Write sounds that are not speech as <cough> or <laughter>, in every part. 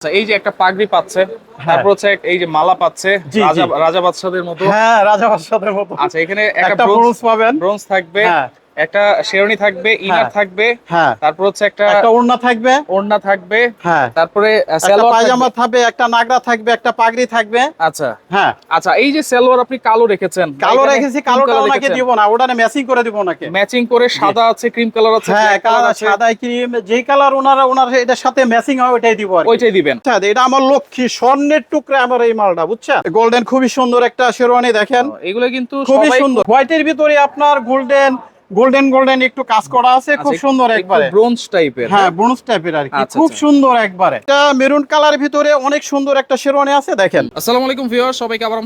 আচ্ছা এই যে একটা পাগড়ি পাচ্ছে হ্যাঁ। তারপর হচ্ছে এই যে মালা পাচ্ছে। রাজা রাজা বাদশাদের মতো। হ্যাঁ রাজা বাদশাদের মতো। আচ্ছা এখানে একটা ব্রোঞ্জ পাবেন। ব্রোঞ্জ থাকবে। হ্যাঁ। একটা শেরনি থাকবে ইনার হ্যাঁ। থাকবে হ্যাঁ। তারপর হচ্ছে একটা একটা ওড়না থাকবে। ওড়না থাকবে হ্যাঁ। তারপরে সালোয়ার পায়জামা থাকবে। একটা নাগরা থাকবে একটা পাগড়ি থাকবে। আচ্ছা। হ্যাঁ। আচ্ছা এই যে সালোয়ার আপনি কালো রেখেছেন কালো রেখেছি কালোটা ওনাকে দিব না ওটা ম্যাচিং করে দিব ওনাকে। ম্যাচিং করে সাদা আছে ক্রিম কালার আছে হ্যাঁ কালার আছে সাদা ক্রিম যেই কালার ওনারা ওনার এটার সাথে ম্যাচিং হয় ওইটাই দিব ওইটাই দিবেন। আচ্ছা এটা আমার লক্ষ্মী স্বর্ণের টুকরা আমার এই মালটা বুঝছেন? গোল্ডেন খুবই সুন্দর একটা শেরওয়ানি দেখেন। এগুলো কিন্তু খুবই সুন্দর। হোয়াইটের ভিতরে আপনার গোল্ডেন গোল্ডেন গোল্ডেন একটু কাজ করা আছে খুব সুন্দর একবারে। ব্রোঞ্জ টাইপের হ্যাঁ ব্রোঞ্জ টাইপের আর কি। আচ্ছা, খুব আচ্ছা। সুন্দর একবারে। এটা মেরুন কালার ভিতরে অনেক সুন্দর একটা শেরওয়ানি আছে দেখেন। আসসালামু আলাইকুম ভিউয়ার সবাইকে আবার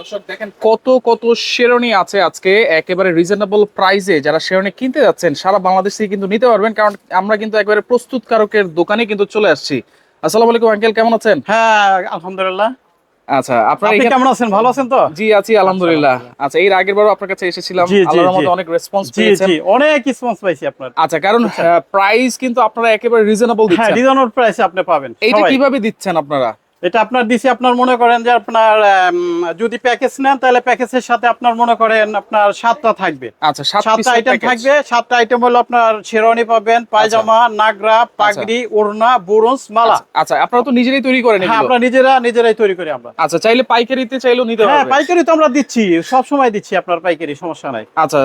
দর্শক দেখেন কত কত শেরনি আছে আজকে। একেবারে রিজনেবল প্রাইসে যারা শেরনি কিনতে যাচ্ছেন সারা বাংলাদেশ থেকে কিন্তু নিতে পারবেন কারণ আমরা কিন্তু একেবারে প্রস্তুতকারকের দোকানে কিন্তু চলে আসছি। আসসালামু আলাইকুম আঙ্কেল কেমন আছেন? হ্যাঁ আলহামদুলিল্লাহ। আচ্ছা আপনার আপনি কেমন আছেন? ভালো আছেন তো? জি আছি আলহামদুলিল্লাহ। আচ্ছা এর আগের বারও আপনার কাছে এসেছিলাম। আল্লাহর। মধ্যে অনেক রেসপন্স পেয়েছেন। জি অনেক রেসপন্স পাইছি আপনার। আচ্ছা কারণ প্রাইস কিন্তু আপনারা একেবারে রিজনেবল হ্যাঁ রিজনেবল প্রাইসে আপনি পাবেন। এটা কীভাবে দিচ্ছেন আপনারা? এটা আপনার দিছি আপনার মনে করেন যে আপনার যদি প্যাকেজ নেন তাহলে প্যাকেজের সাথে আপনার মনে করেন আপনার সাতটা থাকবে। আচ্ছা সাতটা আইটেম থাকবে সাতটা আইটেম হলো আপনার শেরওয়ানি পাবেন পায়জামা নাগরা পাগড়ি ওড়না বুরন্স মালা। আচ্ছা, আচ্ছা আপনারা তো নিজেরাই তৈরি করেন হ্যাঁ? আমরা নিজেরা নিজেরাই তৈরি করি আমরা। আচ্ছা চাইলে পাইকারিতে চাইলেও নিতে হ্যাঁ পাইকারি তো আমরা দিচ্ছি সব সময় দিচ্ছি আপনার পাইকারি সমস্যা নাই। আচ্ছা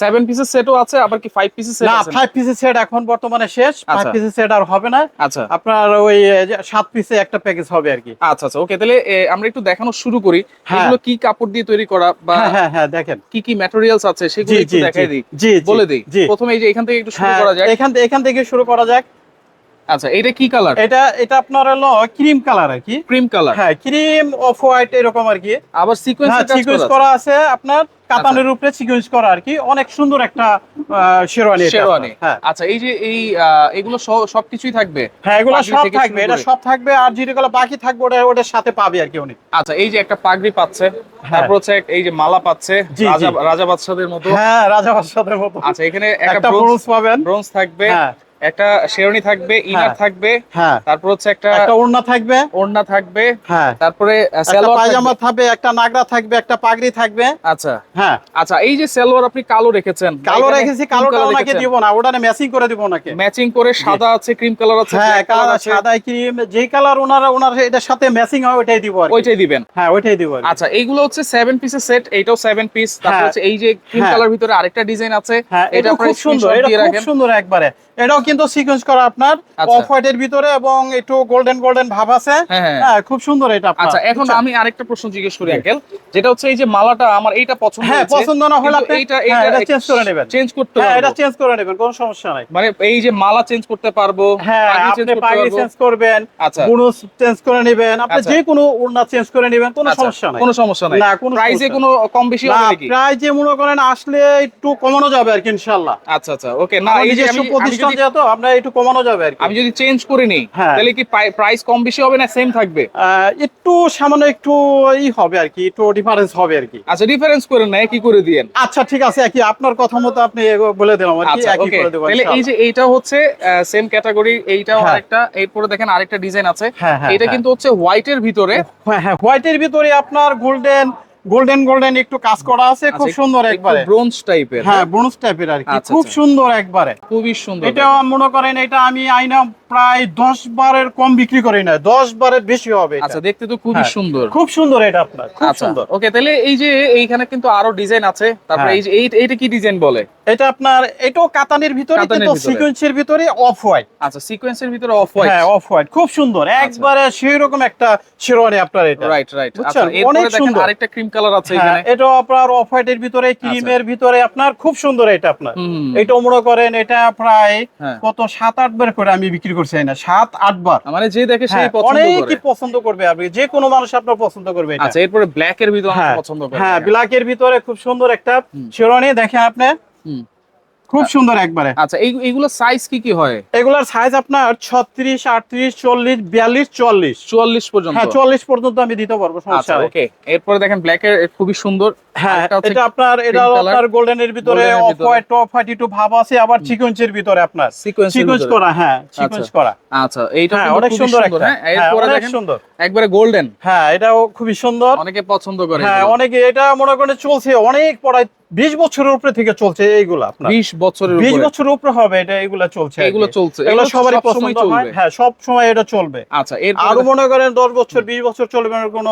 সেভেন পিসের সেটও আছে আবার কি ফাইভ পিসের সেট আছে না আছে? ফাইভ পিসের সেট এখন বর্তমানে শেষ ফাইভ আচ্ছা। পিসের সেট আর হবে না। আচ্ছা। আপনার ওই যে সাত পিসে একটা প্যাকেজ হবে আর কি আচ্ছা আচ্ছা ওকে তাহলে আমরা একটু দেখানো শুরু করি। হ্যাঁ। এগুলো কি কাপড় দিয়ে তৈরি করা বা হ্যাঁ হ্যাঁ হ্যাঁ দেখেন। কি কি ম্যাটেরিয়ালস আছে সেগুলো একটু দেখাই দিই। বলে দিই। প্রথমে এই যে এখান থেকে একটু শুরু হ্যাঁ করা যাক। এখান থেকে এখান থেকে শুরু করা যাক। আচ্ছা এটা কি কালার এটা এটা আপনার হলো ক্রিম কালার আর কি। ক্রিম কালার হ্যাঁ ক্রিম অফ হোয়াইট এরকম আর কি। আবার সিকোয়েন্স সিকোয়েন্স করা আছে আপনার। কাতানের উপরে সিকোয়েন্স করা আর কি। অনেক সুন্দর একটা শেরওয়ানি শেরওয়ানি। হ্যাঁ। আচ্ছা এই যে এই এগুলো সব- সবকিছুই থাকবে? হ্যাঁ এগুলো সব থাকবে। এটা সব থাকবে আর যেগুলো বাকি থাকবে ওটা ওটার সাথে পাবে আর কি উনি। আচ্ছা এই যে একটা পাগড়ি পাচ্ছে হ্যাঁ। তারপর হচ্ছে এই যে মালা পাচ্ছে রাজা রাজা বাদশাদের মতো। হ্যাঁ রাজা বাদশাদের মতো। আচ্ছা এখানে একটা ব্রোঞ্জ পাবেন। ব্রোঞ্জ থাকবে। হ্যাঁ। একটা শেরনি থাকবে ইনার হ্যাঁ। থাকবে হ্যাঁ। তারপর হচ্ছে একটা একটা ওড়না থাকবে। ওড়না থাকবে হ্যাঁ। তারপরে সালোয়ার পায়জামা থাকবে। একটা নাগরা থাকবে একটা পাগড়ি থাকবে। আচ্ছা। হ্যাঁ। আচ্ছা এই যে সালোয়ার আপনি কালো রেখেছেন কালো রেখেছি কালোটা ওনাকে দিব না ওটা ম্যাচিং করে দিব ওনাকে। ম্যাচিং করে সাদা আছে ক্রিম কালার আছে হ্যাঁ কালার আছে। সাদা ক্রিম যেই কালার ওনারা ওনার এটার সাথে ম্যাচিং হয় ওইটাই দিব আর ওইটাই দিবেন? হ্যাঁ ওইটাই দিব আচ্ছা এইগুলো হচ্ছে সেভেন পিসের সেট এইটাও সেভেন পিস তারপর হ্যাঁ। হচ্ছে এই যে ক্রিম হ্যাঁ। কালার ভিতরে আরেকটা ডিজাইন আছে এটা খুব সুন্দর এটা খুব সুন্দর একবারে। এটাও কিন্তু সিকোয়েন্স করা আপনার আচ্ছা। অফ হোয়াইটের ভিতরে এবং একটু গোল্ডেন গোল্ডেন ভাব আছে। হ্যাঁ, হ্যাঁ। হ্যাঁ খুব সুন্দর এটা আচ্ছা এখন আমি আরেকটা প্রশ্ন জিজ্ঞেস করি আঙ্কেল যেটা হচ্ছে এই যে মালাটা আমার এইটা পছন্দ হ্যাঁ পছন্দ না হলে আপনি হ্যাঁ, এইটা এটা চেঞ্জ করে নেবেন। চেঞ্জ করতে হ্যাঁ এটা চেঞ্জ করে নেবেন কোনো সমস্যা নাই। মানে এই যে মালা চেঞ্জ করতে পারব হ্যাঁ আপনি পাগড়ি চেঞ্জ করবেন আচ্ছা। বুনুস চেঞ্জ করে নেবেন আপনি আচ্ছা। যে কোনো ওড়না চেঞ্জ করে নেবেন কোনো আচ্ছা, সমস্যা নাই। কোনো সমস্যা নাই। না, কোনো প্রাইসে কোনো কম বেশি হবে নাকি? প্রায় যে মনে করেন আসলে একটু কমানো যাবে আর কি ইনশাআল্লাহ। আচ্ছা আচ্ছা ওকে না এই যে প্রতিষ্ঠান যেহেতু আমরা একটু কমানো যাবে আর কি। আমি যদি চেঞ্জ করে নিই হ্যাঁ। তাহলে কি প্রাইস কম বেশি হবে না সেম থাকবে? একটু সামান্য একটু ই হবে আর কি একটু ডিফারেন্স হবে আর কি। আচ্ছা ডিফারেন্স করে না একই করে দিয়েন। আচ্ছা ঠিক আছে একই। আপনার কথা মতো আপনি বলে দিলাম আর কি আচ্ছা একই ওকে করে দেবো তাহলে এই যে এইটা হচ্ছে সেম ক্যাটাগরি এইটাও হ্যাঁ। আরেকটা এরপরে দেখেন আরেকটা ডিজাইন আছে। হ্যাঁ, এটা। কিন্তু হচ্ছে হোয়াইটের ভিতরে। হ্যাঁ হ্যাঁ হোয়াইটের ভিতরে আপনার গোল্ডেন গোল্ডেন গোল্ডেন একটু কাজ করা আছে খুব আচ্ছা, সুন্দর একবারে। ব্রোঞ্জ টাইপের হ্যাঁ ব্রোঞ্জ টাইপের আর কি আচ্ছা, খুব আচ্ছা। সুন্দর একবারে। খুবই সুন্দর এটা মনে করেন এটা আমি আইনা প্রায় দশ বারের কম বিক্রি করি না দশ বারের বেশি হবে আচ্ছা দেখতে তো খুবই হ্যাঁ। সুন্দর। খুব সুন্দর এটা আপনার খুব সুন্দর। ওকে তাহলে এই যে এইখানে কিন্তু আরও ডিজাইন আছে তারপরে হ্যাঁ। এই যে এইটা কি ডিজাইন বলে? এটা আপনার এটাও কাতানের ভিতরে কিন্তু। সিকোয়েন্সের ভিতরে অফ হোয়াইট আচ্ছা সিকোয়েন্সের ভিতরে অফ হোয়াইট হ্যাঁ অফ হোয়াইট খুব সুন্দর একবারে সেই রকম একটা শেরওয়ানি আপনার এটা। রাইট রাইট আচ্ছা এরপরে অনেক দেখেন সুন্দর। আরেকটা ক্রিম কালার আছে হ্যাঁ, এখানে। এটা আপনার অফ হোয়াইটের ভিতরে ক্রিমের ভিতরে। আপনার খুব সুন্দর এটা আপনার। এটা মনে করেন এটা প্রায় হ্যাঁ। কত সাত আট বার করে আমি বিক্রি করছি না সাত আট বার। মানে যে দেখে সেই হ্যাঁ, পছন্দ করে। অনেকই পছন্দ করবে আপনি। যে কোনো মানুষ আপনার পছন্দ করবে এটা। আচ্ছা এরপরে ব্ল্যাক এর ভিতরে হ্যাঁ পছন্দ করবে হ্যাঁ ব্ল্যাক এর ভিতরে খুব সুন্দর একটা। শেরওয়ানি দেখেন আপনি। খুব সুন্দর একবারে। আচ্ছা এইগুলো সাইজ কি কি হয়? এগুলার সাইজ আপনার ছত্রিশ আটত্রিশ চল্লিশ বিয়াল্লিশ চল্লিশ চুয়াল্লিশ পর্যন্ত? হ্যাঁ চল্লিশ পর্যন্ত আমি দিতে পারব সমস্যা আচ্ছা ওকে এরপরে দেখেন ব্ল্যাক এর খুবই সুন্দর। হ্যাঁ এটা আপনার এটা। আপনার গোল্ডেনের ভিতরে অফ হোয়াইট টপ হোয়াইট একটু ভাব আছে আবার ভিতরে আপনার। সিকোয়েন্স সিকোয়েন্স করা হ্যাঁ সিকোয়েন্স করা। আচ্ছা এইটা হ্যাঁ অনেক সুন্দর একটা। হ্যাঁ? হ্যাঁ, এরপরে দেখেন সুন্দর। একবারে গোল্ডেন হ্যাঁ এটাও খুবই সুন্দর। অনেকে পছন্দ করে হ্যাঁ অনেকে এটা মনে করেন চলছে অনেক পড়ায় বিশ বছরের উপরে থেকে চলছে এইগুলা আপনার। 20 বছরের বিশ উপরে। বছরের উপরে হবে এটা এগুলা চলছে এগুলো চলছে এগুলো সবারই পছন্দ হয়। চলবে। হ্যাঁ সব সময় এটা চলবে। আচ্ছা এর আরও মনে করেন দশ বছর বিশ বছর চলবে কোনো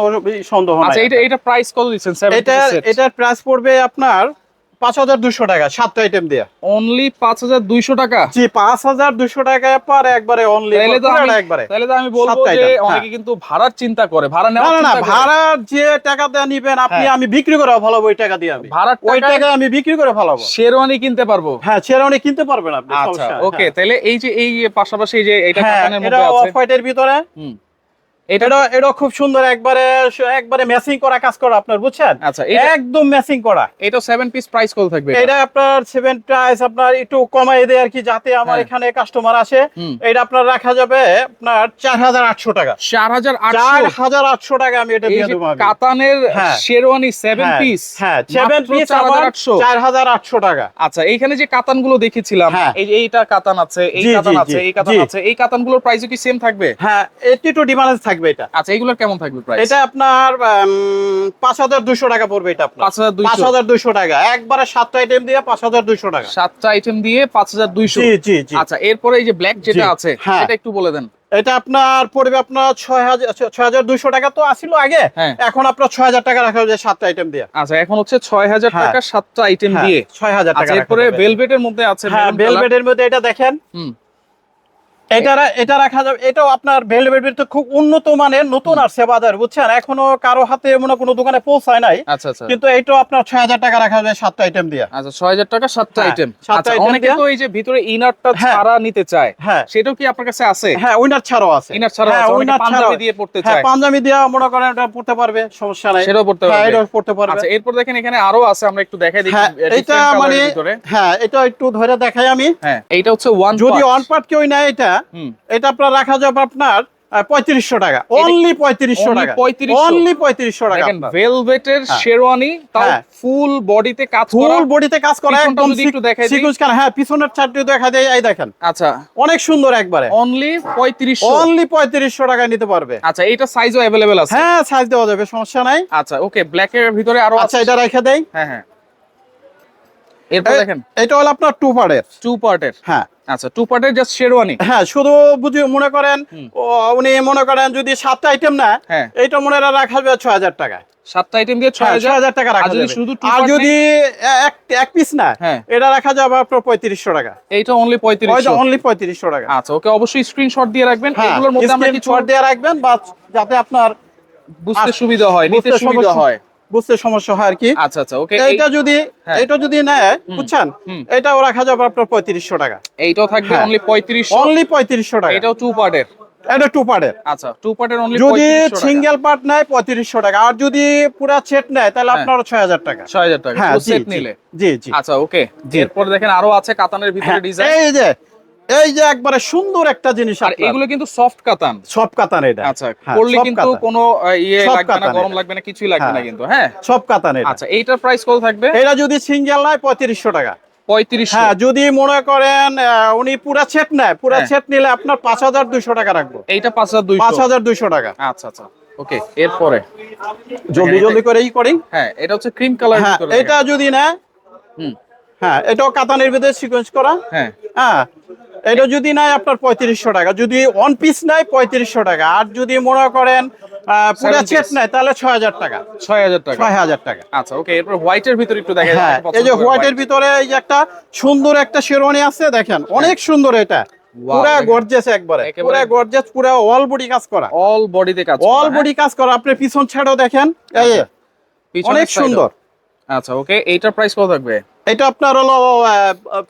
সন্দেহ আচ্ছা এটা এটা প্রাইস কত দিচ্ছেন? এটা এটার প্রাইস পড়বে আপনার পাঁচ হাজার দুশো টাকা সাতটা আইটেম দিয়ে। অনলি 5200 টাকা? জি পাঁচ হাজার দুশো টাকায় পার একবারে অনলি তাহলে তো আমি একবারে। তাহলে তো আমি বলব যে অনেকে কিন্তু ভাড়ার চিন্তা করে ভাড়া না না না ভাড়ার যে টাকা দিয়ে নিবেন আপনি হ্যাঁ। আমি বিক্রি করে ভালো ওই টাকা দিয়ে আমি। ভাড়ার ওই টাকা টাকা আমি বিক্রি করে ভালো শেরওয়ানি কিনতে পারব? হ্যাঁ ছেড়ে কিনতে পারবেন আপনি আচ্ছা ওকে হ্যাঁ। তাহলে এই যে এই পাশাপাশি যে এটা হ্যাঁ অফ হোয়াইটের ভিতরে। হুম। এটা খুব সুন্দর একবারে একবারে ম্যাচিং করা কাজ করা আপনার বুঝছেন? আচ্ছা একদম ম্যাচিং করা। এটা 7 পিস প্রাইস কত থাকবে এটা? আপনার সেভেন প্রাইস আপনার একটু কমাই দেয় আর কি যাতে আমার হ্যাঁ। এখানে কাস্টমার আসে। এটা আপনার রাখা যাবে আপনার চার হাজার আটশো টাকা। চার 4800 টাকা আমি এটা দিয়ে যে দেবো আমি। কাতানের। শেরওয়ানি 7 হ্যাঁ, পিস হ্যাঁ। সেভেন পিস আমার 4800 চার হাজার আটশো টাকা। আচ্ছা এইখানে যে কাতানগুলো দেখেছিলাম হ্যাঁ। এই এইটা কাতান আছে এই কাতান আছে এই কাতান আছে এই কাতানগুলোর প্রাইস কি সেম থাকবে? হ্যাঁ এইটি টু ডিমান্ড থাকবে এটা। আচ্ছা এগুলোর কেমন থাকবে প্রাইস এটা আপনার পাঁচ হাজার দুশো টাকা পড়বে এটা আপনার। পাঁচ 5200 হাজার দুশো টাকা। একবারে সাতটা আইটেম দিয়ে পাঁচ হাজার দুশো টাকা। সাতটা আইটেম দিয়ে 5200 জি জি জি। আচ্ছা এরপরে এই যে ব্ল্যাক যেটা আছে হ্যাঁ। এটা একটু বলে দেন। এটা আপনার পড়বে আপনার ছয় হাজার ছয় হাজার দুশো টাকা তো আসিল আগে। হ্যাঁ। এখন আপনার ছয় হাজার টাকা রাখা যায় সাতটা আইটেম দিয়ে। আচ্ছা এখন হচ্ছে 6000 হ্যাঁ। টাকা সাতটা আইটেম হ্যাঁ, দিয়ে। ছয় হাজার টাকা আচ্ছা এরপরে। ভেলভেটের মধ্যে আছে হ্যাঁ ভেলভেটের মধ্যে এটা দেখেন। হুম। এটা এটা রাখা যাবে এটাও আপনার তো খুব উন্নত মানের নতুন আসছে বাজার বুঝছেন? এখনও কারও হাতে কোনো দোকানে পৌঁছায় নাই। আচ্ছা আচ্ছা। কিন্তু এইটাও আপনার ছয় হাজার টাকা রাখা যায় সাতটা আইটেম দিয়ে। আচ্ছা 6000 টাকা সাতটা হ্যাঁ, আইটেম আচ্ছা অনেকে তো এই যে ভিতরে ইনারটা হ্যাঁ। ছাড়া নিতে চায়। হ্যাঁ। সেটাও কি আপনার কাছে আছে? হ্যাঁ উইনার ছাড়াও আছে। ইনার ছাড়া হ্যাঁ, আছে winner পাঞ্জাবি ছাড়াও। দিয়ে পড়তে হ্যাঁ চায়। পাঞ্জাবি দিয়ে মনে করেন এটা পড়তে পারবে সমস্যা নাই। সেটাও পড়তে পারবে। এটাও পড়তে পারবে। আচ্ছা এরপর দেখেন এখানে আরও আছে আমরা একটু দেখাই দিই হ্যাঁ এটা মানে হ্যাঁ এটা একটু ধরে দেখাই আমি। হ্যাঁ এইটা হচ্ছে ওয়ান যদি অন পার্ট কেউ নেয় এটা এটা আপনার রাখা যাবে আপনার পঁয়ত্রিশশো টাকা। অনলি টাকা। শেরওয়ানি ফুল বডিতে কাজ হ্যাঁ পিছনের দেখা দেখেন। আচ্ছা। অনেক সুন্দর একবারে। অনলি পঁয়ত্রিশ অনলি পঁয়ত্রিশশো নিতে পারবে। আচ্ছা এটা সাইজও অ্যাভেলেবেল আছে। হ্যাঁ সাইজ দেওয়া যাবে সমস্যা নাই। আচ্ছা ওকে ব্ল্যাক এর ভিতরে আরও আচ্ছা এটা রেখে দেয় হ্যাঁ হ্যাঁ। এরপর দেখেন। এটা হলো আপনার টু পার্টের টু পার্টের হ্যাঁ। আচ্ছা টু পার্টের জাস্ট শেরওয়ানি হ্যাঁ শুধু বুঝি মনে করেন উনি মনে করেন যদি সাতটা আইটেম না হ্যাঁ। মনে রাখা যাবে ছয় হাজার টাকা সাতটা আইটেম দিয়ে 6000 ছয় হাজার টাকা রাখা যাবে। শুধু আর যদি এক এক পিস না এটা রাখা যাবে আপনার পঁয়ত্রিশশো টাকা। এইটা অনলি 3500 অনলি পঁয়ত্রিশশো টাকা। আচ্ছা ওকে অবশ্যই স্ক্রিনশট দিয়ে রাখবেন। হ্যাঁ এগুলোর মধ্যে আমরা কিছু দিয়ে রাখবেন বা যাতে আপনার বুঝতে সুবিধা হয় নিতে সুবিধা হয়। বুঝতে সমস্যা হয় আর কি। আচ্ছা আচ্ছা ওকে এইটা যদি হ্যাঁ। এটা যদি নেয় বুঝছেন। এটাও রাখা যাবে আপনার পঁয়ত্রিশশো টাকা। এইটাও থাকবে হ্যাঁ। অনলি 3500 অনলি পঁয়ত্রিশশো টাকা। এটাও টু পার্টের এটা টু পার্টের আচ্ছা টু পার্টের অনলি যদি সিঙ্গেল পার্ট নেয় পঁয়ত্রিশশো টাকা। আর যদি পুরা সেট নেয় তাহলে হ্যাঁ। আপনার ছয় হাজার টাকা। 6000 টাকা। হ্যাঁ ফুল সেট নিলে? জি জি। আচ্ছা ওকে। এরপর দেখেন আরও আছে কাতানের ভিতরে হ্যাঁ, ডিজাইন এই যে এই যে একবারে সুন্দর একটা জিনিস আর এগুলো কিন্তু সফট কাতান। সব কাতান এটা। আচ্ছা হ্যাঁ, করলে কিন্তু কোনো ইয়ে লাগবে না গরম লাগবে না কিছুই লাগবে না হ্যাঁ। কিন্তু হ্যাঁ? সব কাতান এটা। আচ্ছা এইটার প্রাইস কত থাকবে? এটা যদি সিঙ্গেল নেয় পঁয়ত্রিশশো টাকা। 3500 হ্যাঁ যদি মনে করেন উনি পুরা সেট নেয় পুরা হ্যাঁ। সেট নিলে আপনার পাঁচ হাজার দুইশো টাকা রাখব। এইটা পাঁচ 5200 হাজার দুইশো টাকা। আচ্ছা আচ্ছা ওকে এরপরে। জলদি জলদি করে ই করি। হ্যাঁ এটা হচ্ছে ক্রিম কালার হ্যাঁ এটা যদি নেয় হুম। হ্যাঁ এটাও কাতানের ভিতরে সিকোয়েন্স করা। হ্যাঁ। হ্যাঁ এটা যদি নাই আপনার পঁয়ত্রিশশো টাকা। যদি ওয়ান পিস নেয় পঁয়ত্রিশশো টাকা। আর যদি মনে করেন পুরা সেট। নেয় তাহলে ছয় হাজার টাকা। 6000 টাকা। ছয় হাজার টাকা। আচ্ছা ওকে এরপর হোয়াইটের ভিতরে একটু দেখা হ্যাঁ এই যে হোয়াইটের ভিতরে এই যে একটা সুন্দর একটা শেরওয়ানি আছে দেখেন অনেক সুন্দর এটা। পুরা গর্জেস একবারে। পুরা গর্জেস পুরা অল বডি কাজ করা। অল বডিতে কাজ অল হ্যাঁ? বডি কাজ করা। আপনি পিছন ছাড়াও দেখেন এই আচ্ছা, অনেক সুন্দর। আচ্ছা ওকে এইটার প্রাইস কত থাকবে? এটা আপনার হলো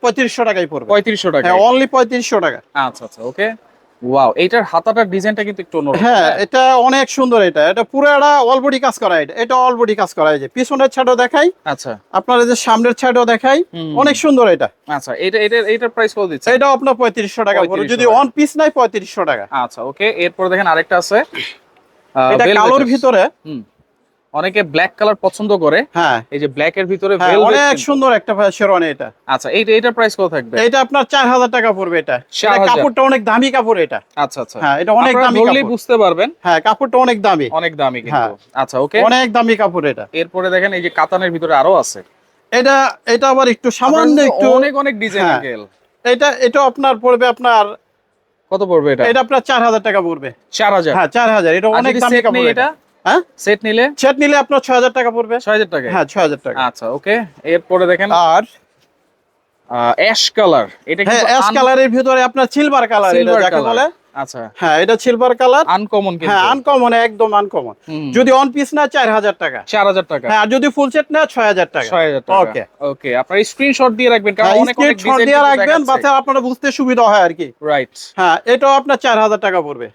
পঁয়ত্রিশশো টাকাই পড়বে। 3500 টাকা হ্যাঁ অনলি পঁয়ত্রিশশো টাকা। আচ্ছা আচ্ছা ওকে ওয়াও এইটার হাতাটার ডিজাইনটা কিন্তু একটু অন্যরকম। হ্যাঁ এটা অনেক সুন্দর এটা। এটা পুরো একটা অল বডি কাজ করা এটা। এটা অল বডি কাজ করা যে। পিছনের ছাড়ও দেখাই। আচ্ছা। আপনার এই যে সামনের ছাড়ও দেখাই। অনেক সুন্দর এটা। আচ্ছা এটা এটা এটার প্রাইস কত দিচ্ছে? এটাও আপনার পঁয়ত্রিশশো টাকা পড়বে। যদি। অন পিস নাই পঁয়ত্রিশশো টাকা। আচ্ছা ওকে এরপরে দেখেন আরেকটা আছে। এটা কালোর ভিতরে হুম। অনেকে ব্ল্যাক কালার পছন্দ করে। হ্যাঁ। এই যে ব্ল্যাক এর ভিতরে হ্যাঁ, অনেক সুন্দর একটা শেরওয়ানি এটা। আচ্ছা এইটা এটার প্রাইস কত থাকবে? এটা আপনার চার হাজার টাকা পড়বে এটা। কাপড়টা অনেক দামি কাপড় এটা। আচ্ছা আচ্ছা। হ্যাঁ এটা অনেক দামি কাপড়। বুঝতে পারবেন। হ্যাঁ কাপড়টা অনেক দামি। অনেক দামি কিন্তু। হ্যাঁ। আচ্ছা ওকে অনেক দামি কাপড় এটা। এরপরে দেখেন এই যে কাতানের ভিতরে আরও আছে। এটা এটা আবার একটু সামান্য একটু অনেক অনেক ডিজাইন হ্যাঁ। এটা এটা আপনার পড়বে আপনার কত পড়বে এটা? এটা আপনার চার হাজার টাকা পড়বে। চার হাজার। হ্যাঁ চার হাজার। এটা অনেক দামি কাপড় এটা? হ্যাঁ? সেট নিলে? সেট নিলে আপনার ছয় হাজার টাকা পড়বে। ছয় হাজার টাকা হ্যাঁ ছয় হাজার টাকা। আচ্ছা ওকে। এরপরে দেখেন। আর? অ্যাশ কালার এটা হ্যাঁ অ্যাশ কালারের ভিতরে আপনার সিলভার কালার এটা যাকে বলে হ্যাঁ এটা হ্যাঁ, একদম পিস না চার হাজার টাকা। হ্যাঁ, যদি ফুল সেট টাকা। আপনার হ্যাঁ, বুঝতে সুবিধা হয় আরকি রাইট হ্যাঁ এটাও আপনার চার হাজার টাকা পড়বে।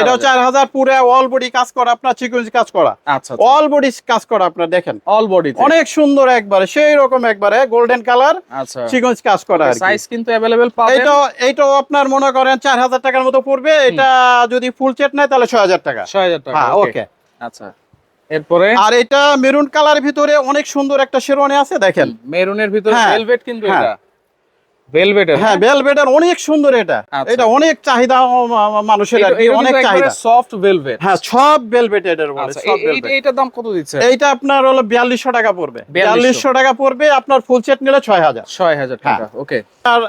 এটাও চার হাজার। পুরো অল বডি কাজ করা আপনার চিকুন কাজ করা। আচ্ছা অল বডি কাজ করা আপনার দেখেন। অল বডি অনেক সুন্দর একবারে সেই রকম একবারে গোল্ডেন কালার আচ্ছা। কাজ করা সাইজ কিন্তু এটাও আপনার মনে করেন চার হাজার টাকার মতো পড়বে এটা যদি ফুল সেট নেয় তাহলে ছয় হাজার টাকা। 6000 টাকা হ্যাঁ ওকে ওকে আচ্ছা এরপরে? আর এটা মেরুন কালার ভিতরে অনেক সুন্দর একটা শেরওয়ানি আছে দেখেন। মেরুনের ভিতরে হ্যাঁ, ভেলভেট কিন্তু হ্যাঁ। এটা। ভেলভেটের হ্যাঁ বেলভেটার অনেক সুন্দর এটা। আচ্ছা। এটা অনেক চাহিদা মানুষের আর কি, অনেক চাহিদা। সফট ভেলভেট হ্যাঁ সব বেলভেট এটার বলে আচ্ছা সব velvet। এইটার দাম কত দিচ্ছে? এইটা আপনার হলো বিয়াল্লিশশো টাকা পড়বে। 4200 বিয়াল্লিশশো টাকা পড়বে আপনার ফুল সেট নিলে ছয় হাজার। 6000 টাকা ওকে আর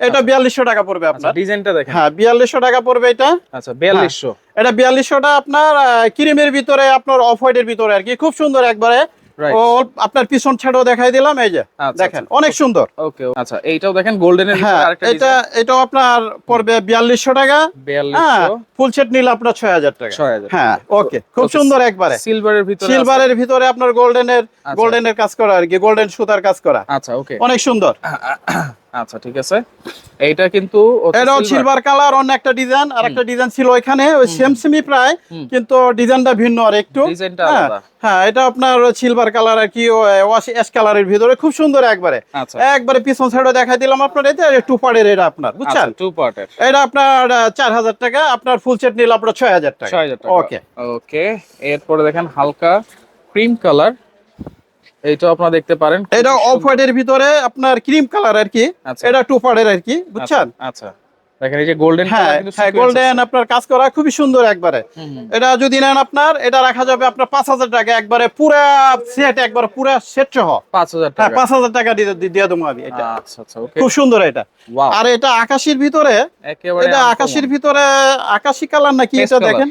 এটা বিয়াল্লিশশো টাকা পড়বে আপনার। ডিজাইনটা দেখেন। হ্যাঁ বিয়াল্লিশশো টাকা পড়বে এটা। আচ্ছা 4200 এটা বিয়াল্লিশশোটা আপনার ক্রিমের ভিতরে আপনার অফ হোয়াইটের ভিতরে আর কি। খুব সুন্দর একবারে। আপনার পিছন ছাড়ও দেখাই দিলাম এই যে আচ্ছা, দেখেন আচ্ছা। অনেক সুন্দর। ওকে আচ্ছা এইটাও দেখেন গোল্ডেনের ভিতরে হ্যাঁ এটা এটাও আপনার পড়বে বিয়াল্লিশশো টাকা। হ্যাঁ ফুল সেট নিলে আপনার ছয় হাজার টাকা। 6000 হ্যাঁ ওকে খুব সুন্দর একবারে। সিলভারের ভিতরে সিলভারের ভিতরে আপনার গোল্ডেনের আচ্ছা। গোল্ডেনের কাজ করা আর কি গোল্ডেন সুতার কাজ করা। আচ্ছা ওকে। অনেক সুন্দর। <coughs> আচ্ছা ঠিক আছে। এইটা কিন্তু এটাও। সিলভার কালার অন্য একটা ডিজাইন আর একটা ডিজাইন ছিল এখানে ওই সেম সেমি প্রায় কিন্তু ডিজাইনটা ভিন্ন আর একটু। ডিজাইনটা হ্যাঁ, আলাদা। হ্যাঁ এটা আপনার সিলভার কালার আর কি ওয়াশ অ্যাশ কালারের ভিতরে খুব সুন্দর একবারে। আচ্ছা। একবারে পিছন সাইডে দেখাই দিলাম আপনার এটা টু পার্টের এটা আপনার বুঝছেন? টু পার্টের এটা আপনার চার হাজার টাকা আপনার ফুল সেট নিলে আপনার ছয় হাজার টাকা। 6000 টাকা। ওকে ওকে এরপরে দেখেন হালকা ক্রিম কালার এইটা আপনারা দেখতে পারেন এটা অফ। হোয়াইটের ভিতরে আপনার ক্রিম কালার আর কি আচ্ছা। এটা টু পার্টের আর কি বুঝছেন আচ্ছা, আচ্ছা দেখেন এই যে গোল্ডেন হ্যাঁ হ্যাঁ গোল্ডেন আপনার কাজ করা খুবই সুন্দর একবারে। এটা যদি নেন আপনার এটা রাখা যাবে আপনার পাঁচ হাজার টাকা একবারে পুরা সেট একবার পুরা সেট সহ। পাঁচ হাজার হ্যাঁ টাকা। পাঁচ হাজার টাকা দিয়ে দেবো আমি এটা। আচ্ছা আচ্ছা খুব সুন্দর এটা। আর এটা আকাশির ভিতরে এটা। আকাশির ভিতরে আকাশি কালার নাকি এটা দেখেন?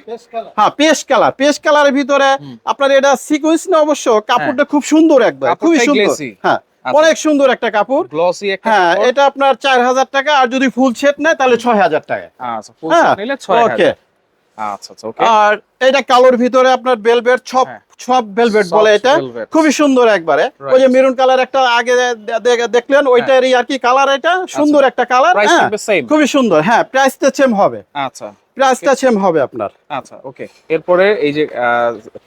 হ্যাঁ পেস্ট কালার পেস্ট কালারের ভিতরে আপনার এটা সিকোয়েন্স না অবশ্য কাপড়টা খুব সুন্দর একবার খুবই সুন্দর। হ্যাঁ। অনেক সুন্দর একটা কাপড়। গ্লসি হ্যাঁ এটা আপনার চার হাজার টাকা আর যদি ফুল সেট নেয় তাহলে ছয় হাজার টাকা। আচ্ছা ফুল হ্যাঁ সেট নিলে 6000 ওকে আচ্ছা আচ্ছা ওকে আর এটা কালোর ভিতরে আপনার বেলভেট হ্যাঁ। সব বেলভেট বলে এটা। খুবই সুন্দর একবারে। ওই যে মেরুন কালার একটা আগে দেখলেন ওইটারই আর কি কালার এটা? সুন্দর একটা কালার প্রাইস থাকবে খুবই সুন্দর হ্যাঁ প্রাইসটা সেম হবে। আচ্ছা। প্রাইসটা সেম হবে আপনার। আচ্ছা ওকে এরপরে এই যে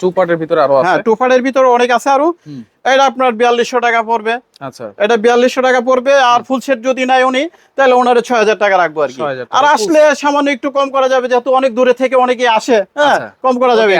টু পার্টের ভিতরে আরও হ্যাঁ টু পার্টের ভিতরে অনেক আছে আরও। এটা আপনার বিয়াল্লিশশো টাকা পড়বে। আচ্ছা। এটা বিয়াল্লিশশো টাকা পড়বে আর ফুল সেট যদি নাই উনি তাহলে ওনারে ছয় হাজার টাকা রাখব আর কি। আর আসলে সামান্য একটু কম করা যাবে যেহেতু অনেক দূরে থেকে অনেকে আসে হ্যাঁ আচ্ছা। কম করা যাবে।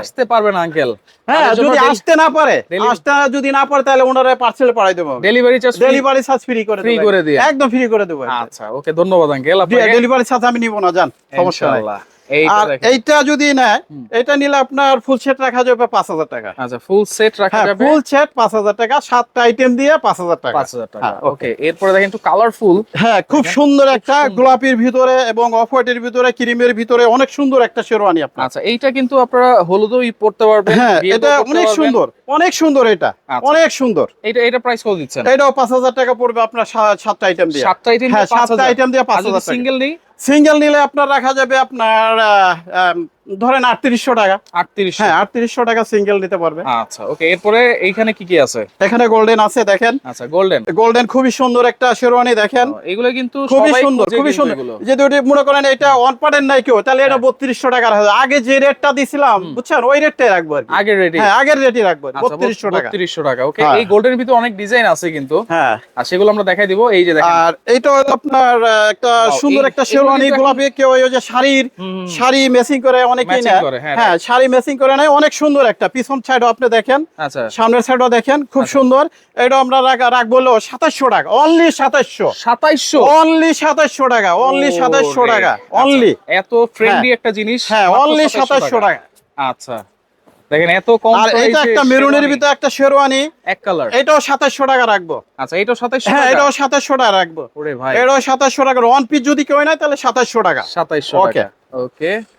আসতে পারবেন আঙ্কেল হ্যাঁ যদি আসতে না পারে আসতে যদি না পারে তাহলে ওনারা পার্সেল পাঠাই দেবো delivery charge delivery charge free করে ফ্রি করে দিয়ে। একদম ফ্রি করে দেবো। আচ্ছা ওকে ধন্যবাদ আঙ্কেল ডেলিভারি চার্জ আমি নিব না জান সমস্যা নাই। এইটা আর দেখেন। এইটা যদি নেয় এটা নিলে আপনার ফুল সেট রাখা যাবে পাঁচ হাজার টাকা। আচ্ছা ফুল সেট রাখা হ্যাঁ যাবে? ফুল সেট পাঁচ হাজার টাকা সাতটা আইটেম দিয়ে পাঁচ হাজার টাকা। পাঁচ হাজার টাকা হ্যাঁ, ওকে এরপরে দেখেন একটু কালারফুল হ্যাঁ খুব সুন্দর একটা গোলাপির ভিতরে এবং অফ হোয়াইটের ভিতরে ক্রিমের ভিতরে অনেক সুন্দর একটা শেরওয়ানি আপনার। আচ্ছা এইটা কিন্তু আপনারা হলুদও পড়তে পারবেন হ্যাঁ এটা অনেক সুন্দর অনেক সুন্দর এটা আচ্ছা। অনেক সুন্দর। এটা এটা প্রাইস কত দিচ্ছেন? এটাও পাঁচ হাজার টাকা পড়বে আপনার সাতটা আইটেম দিয়ে। সাতটা আইটেম হ্যাঁ সাতটা আইটেম দিয়ে পাঁচ হাজার সিঙ্গেল নেই? সিঙ্গেল নিলে আপনার রাখা যাবে আপনার ধরেন আটত্রিশশো টাকা। আটত্রিশ হ্যাঁ আটত্রিশশো টাকা সিঙ্গেল নিতে পারবে। আচ্ছা ওকে এরপরে এইখানে কি কি আছে? এখানে গোল্ডেন আছে দেখেন। আচ্ছা গোল্ডেন গোল্ডেন খুবই সুন্দর একটা শেরওয়ানি দেখেন। এগুলো কিন্তু খুবই সুন্দর খুবই সুন্দর। যে দুটি মনে করেন এটা ওয়ান পার্টের নাই কেউ তাহলে এটা বত্রিশশো টাকার হবে আগে যে রেটটা দিছিলাম বুঝছেন? ওই রেটটাই রাখব আর কি। আগের রেডি হ্যাঁ আগের রেটই রাখব বত্রিশশো টাকা। বত্রিশশো টাকা ওকে হ্যাঁ। এই গোল্ডের ভিতরে অনেক ডিজাইন আছে কিন্তু। হ্যাঁ। আর সেগুলো আমরা দেখাই দিব এই যে দেখেন। আর এইটা হলো আপনার একটা সুন্দর একটা শেরওয়ানি গোলাপি কেউ ওই যে শাড়ির। শাড়ি মেসিং করে অনেকেই করে, হ্যাঁ, হ্যাঁ শাড়ি মেসিং করে নেয়। অনেক সুন্দর একটা পিছন সাইডও আপনি দেখেন। আচ্ছা। সামনের সাইডও দেখেন খুব সুন্দর। এটা আমরা রাখব সাতাশশো টাকা অনলি সাতাশশো। সাতাইশশো? অনলি সাতাশশো টাকা অনলি সাতাশশো টাকা অনলি এত ফ্রেন্ডলি একটা জিনিস হ্যাঁ অনলি সাতাশশো টাকা। আচ্ছা। দেখেন এত কম আর এটা একটা মেরুনের ভিতরে একটা শেরওয়ানি এক কালার এটাও সাতাশশো টাকা রাখব। আচ্ছা এটাও সাতাইশশো হ্যাঁ টাকা? এটাও সাতাশশো টাকা রাখব। ওরে ভাই। এটাও সাতাশশো টাকা ওয়ান পিস যদি কেউ নেয় তাহলে সাতাশশো টাকা। সাতাইশশো Okay. টাকা। ওকে এরকম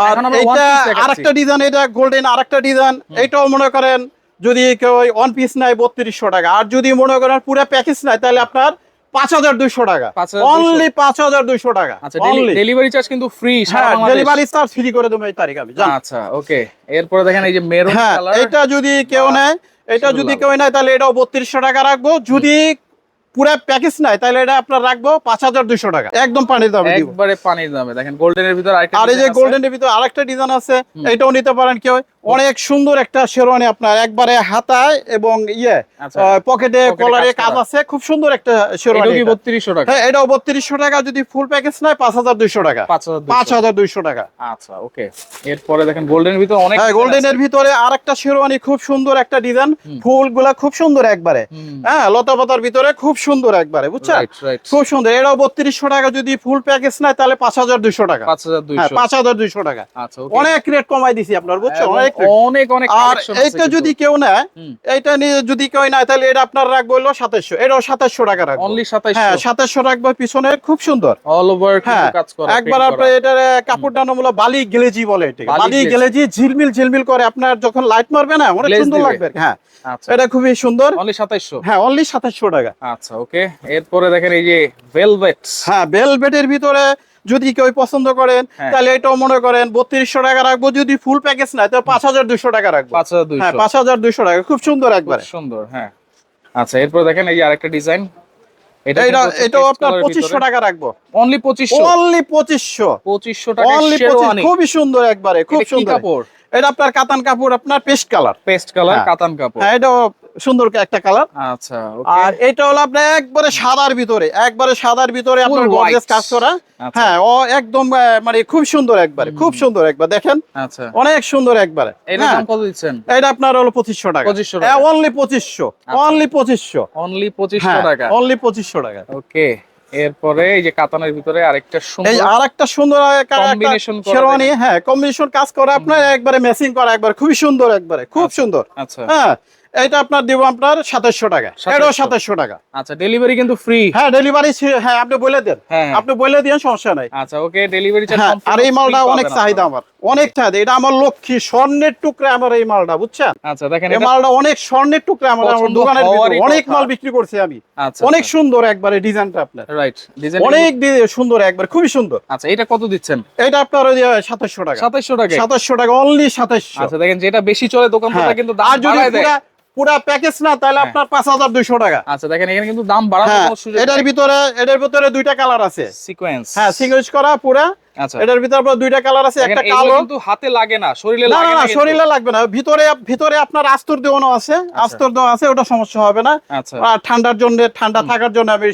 আর এখন আমরা one এটা আরেকটা ডিজাইন এটা গোল্ডেন আরেকটা ডিজাইন এটাও মনে করেন যদি কেউ ওয়ান পিস নেয় বত্রিশশো টাকা। আর যদি মনে করেন পুরো প্যাকেজ নেয় তাহলে আপনার পাঁচ হাজার দুইশো টাকা। অনলি পাঁচ হাজার দুইশো টাকা। ডেলিভারি চার্জ কিন্তু ফ্রি ডেলিভারি চার্জ ফ্রি করে দেবো এই তারিখ আমি আচ্ছা ওকে এরপরে দেখেন এই যে মেরুন হ্যাঁ এটা যদি কেউ নেয় এটা যদি কেউ নেয় তাহলে এটাও বত্রিশশো টাকা রাখব। যদি পুরো প্যাকেজ নাই তাহলে এটা আপনার রাখব পাঁচ হাজার দুইশো টাকা। একদম পানির দামে একবারে পানির দামে। দেখেন গোল্ডেনের ভিতর আর এই যে। গোল্ডেনের ভিতরে আরেকটা ডিজাইন আছে এটাও নিতে পারেন কেউ। অনেক সুন্দর একটা শেরওয়ানি আপনার একবারে হাতায় এবং ইয়ে আচ্ছা। পকেটে কলারে কাজ আছে খুব সুন্দর একটা শেরওয়ানি বত্রিশশো টাকা? হ্যাঁ এটাও বত্রিশশো টাকা যদি ফুল প্যাকেজ নেয় পাঁচ হাজার দুইশো টাকা। পাঁচ হাজার দুইশো। টাকা। আচ্ছা ওকে এরপরে দেখেন গোল্ডেনের ভিতর অনেক হ্যাঁ গোল্ডেনের ভিতরে আর একটা শেরওয়ানি খুব সুন্দর একটা ডিজাইন ফুলগুলা খুব সুন্দর একবারে। হ্যাঁ লতা পাতার ভিতরে খুব সুন্দর একবারে বুঝছেন. খুব সুন্দর। এটাও বত্রিশশো টাকা যদি ফুল প্যাকেজ নেয় তাহলে পাঁচ হাজার দুইশো টাকা। পাঁচ হাজার হ্যাঁ দুইশো পাঁচ হাজার দুইশো টাকা। আচ্ছা অনেক রেট কমাই দিছি আপনার বুঝছেন? অনেক rate। অনেক অনেক আর collection এইটা যদি কেউ নেয় এইটা নিয়ে যদি কেউ নেয় তাহলে এটা আপনার রাখব হলো সাতাশশো এটাও সাতাশশো টাকা রাখব। অনলি সাতাইশশো। হ্যাঁ সাতাশশো রাখব পিছনে খুব সুন্দর। অল ওভার হ্যাঁ একবার আপনার এটার বালি গেলেজি বলে বালি গেলেজি। ঝিলমিল ঝিলমিল করে আপনার যখন লাইট মারবে না অনেক সুন্দর লাগবে। হ্যাঁ আচ্ছা। এটা খুবই সুন্দর। অনলি সাতাইশশো? হ্যাঁ অনলি সাতাশশো টাকা। আচ্ছা ওকে এরপরে দেখেন এই যে ভেলভেট হ্যাঁ বেলভেটের ভিতরে যদি কেউ পছন্দ করেন হ্যাঁ। তাহলে এটাও মনে করেন বত্রিশশো টাকা রাখব। যদি ফুল প্যাকেজ নেয় তাহলে পাঁচ হাজার দুশো টাকা রাখব। পাঁচ হাজার হ্যাঁ দুশো টাকা। খুব সুন্দর একবারে। সুন্দর হ্যাঁ। আচ্ছা এরপর দেখেন এই আরেকটা ডিজাইন। এটা এটা এটাও আপনার পঁচিশশো টাকা রাখব। অনলি পঁচিশশো। অনলি পঁচিশশো। পঁচিশশো টাকা অনলি খুবই সুন্দর একবারে। খুব সুন্দর। কাপড়? এটা আপনার কাতান কাপড় আপনার পেস্ট কালার। পেস্ট কালার হ্যাঁ। কাতান কাপড়। হ্যাঁ এটাও সুন্দর একটা কালার। আচ্ছা আর এটা হলো আপনার একবারে সাদার ভিতরে একবারে সাদার ভিতরে আপনার কাজ করা। আচ্ছা। হ্যাঁ ও একদম মানে খুব সুন্দর একবারে খুব সুন্দর একবার দেখেন। আচ্ছা। অনেক সুন্দর একবারে হ্যাঁ, এটা আপনার হলো পঁচিশশো টাকা। 2500 টাকা। অনলি পঁচিশশো আচ্ছা। অনলি পঁচিশশো। অনলি পঁচিশশো হ্যাঁ টাকা। অনলি পঁচিশশো টাকা। ওকে এরপরে এই যে কাতানের ভিতরে আরেকটা এই সুন্দর আর একটা সুন্দর করা শেরওয়ানি হ্যাঁ কম্বিনেশন কাজ করা আপনার একবারে ম্যাচিং করা একবার খুবই সুন্দর একবারে খুব সুন্দর। আচ্ছা। হ্যাঁ এটা আপনার দেবো আপনার সাতাশশো টাকা। 2700 এটাও সাতাশশো। টাকা। আচ্ছা ডেলিভারি কিন্তু ফ্রি হ্যাঁ ডেলিভারি হ্যাঁ আপনি বলে দেন। হ্যাঁ আপনি বলে দিন সমস্যা নাই। আচ্ছা ওকে ডেলিভারি হ্যাঁ আর এই মালটা অনেক চাহিদা আমার। অনেক চাহিদা। এটা আমার লক্ষ্মী স্বর্ণের টুকরা আমার এই মালটা বুঝছেন? আচ্ছা দেখেন এই মালটা অনেক স্বর্ণের টুকরা আমার আমার দোকানের অনেক মাল বিক্রি করছি আমি। আচ্ছা অনেক সুন্দর একবারে ডিজাইনটা আপনার। রাইট ডিজাইন অনেক সুন্দর একবার খুবই সুন্দর। আচ্ছা এটা কত দিচ্ছেন? এটা আপনার ওই সাতাশশো টাকা। সাতাইশশো টাকা সাতাশশো টাকা অনলি সাতাশশো। আচ্ছা দেখেন যেটা বেশি চলে দোকান হ্যাঁ। কিন্তু দাম যদি বাড়ায় দেয়। পুরা পুরা প্যাকেজ না তাহলে আপনার পাঁচ হাজার দুইশো টাকা। আচ্ছা দেখেন এখানে কিন্তু দাম বাড়ানোর হ্যাঁ কোনো সুযোগ এটার ভিতরে এটার ভিতরে দুইটা কালার আছে। সিকোয়েন্স হ্যাঁ সিঙ্গেজ করা পুরা। আচ্ছা। এটার ভিতরে আপনার দুইটা কালার আছে একটা কালো। কিন্তু হাতে লাগে না শরীরে লাগে না লাগবে না। ভিতরে ভিতরে আপনার আস্তর দেওয়ানো আছে আস্তর দেওয়া আছে ওটা সমস্যা হবে না। আচ্ছা। আর ঠান্ডার জন্য ঠান্ডা থাকার জন্য আমি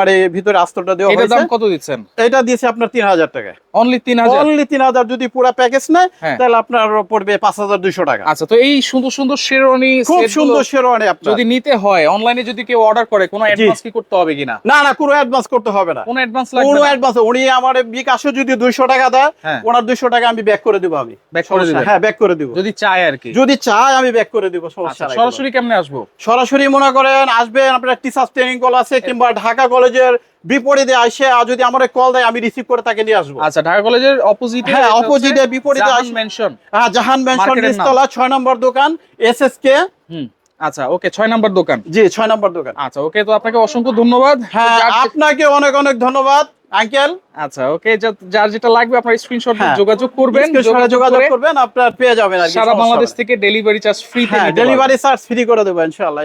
মানে ভিতরে আস্তরটা দেওয়া দাম কত দিচ্ছেন? এটা দিয়েছে আপনার তিন হাজার টাকা। অনলি তিন হাজার? অনলি তিন হাজার যদি পুরো প্যাকেজ নেয় হ্যাঁ। তাহলে আপনার পড়বে পাঁচ হাজার দুইশো টাকা। আচ্ছা তো এই সুন্দর সুন্দর শেরওয়ানি খুব সুন্দর শেরওয়ানি আপনার। যদি নিতে হয় অনলাইনে যদি কেউ অর্ডার করে কোনো অ্যাডভান্স কি করতে হবে কিনা? না না কোনো অ্যাডভান্স করতে হবে না। কোনো অ্যাডভান্স লাগবে কোনো অ্যাডভান্স উনি আমার বিকাশে যদি দুইশো টাকা দেয় হ্যাঁ। ওনার দুইশো টাকা আমি ব্যাক করে দিব আমি। Back করে হ্যাঁ ব্যাক করে দিব। যদি চায় আর কি? যদি চায় আমি ব্যাক করে দিব সমস্যা আচ্ছা নাই সরাসরি কেমনে আসব? সরাসরি মনে করেন আসবেন আপনার ট্রেনিং কল আছে কিংবা ঢাকা কলেজের বিপরীতে আসে আর যদি আমার কল দেয় আমি রিসিভ করে তাকে নিয়ে আসব। আচ্ছা ঢাকা কলেজের অপোজিটে হ্যাঁ, এ বিপরীতে আসে। মেনশন হ্যাঁ জাহান মেনশন। নিচতলা ছয় নম্বর দোকান এস এস হুম আচ্ছা ওকে ছয় নাম্বার দোকান। জি ছয় নম্বর দোকান। আচ্ছা ওকে তো আপনাকে অসংখ্য ধন্যবাদ। হ্যাঁ আপনাকে অনেক অনেক ধন্যবাদ আঙ্কেল। আচ্ছা ওকে যার যেটা লাগবে আপনার স্ক্রিনশট হ্যাঁ। যোগাযোগ করবেন যোগাযোগ করবেন আপনার পেয়ে যাবেন সারা বাংলাদেশ থেকে delivery charge free delivery charge free করে দেবো ইনশাআল্লাহ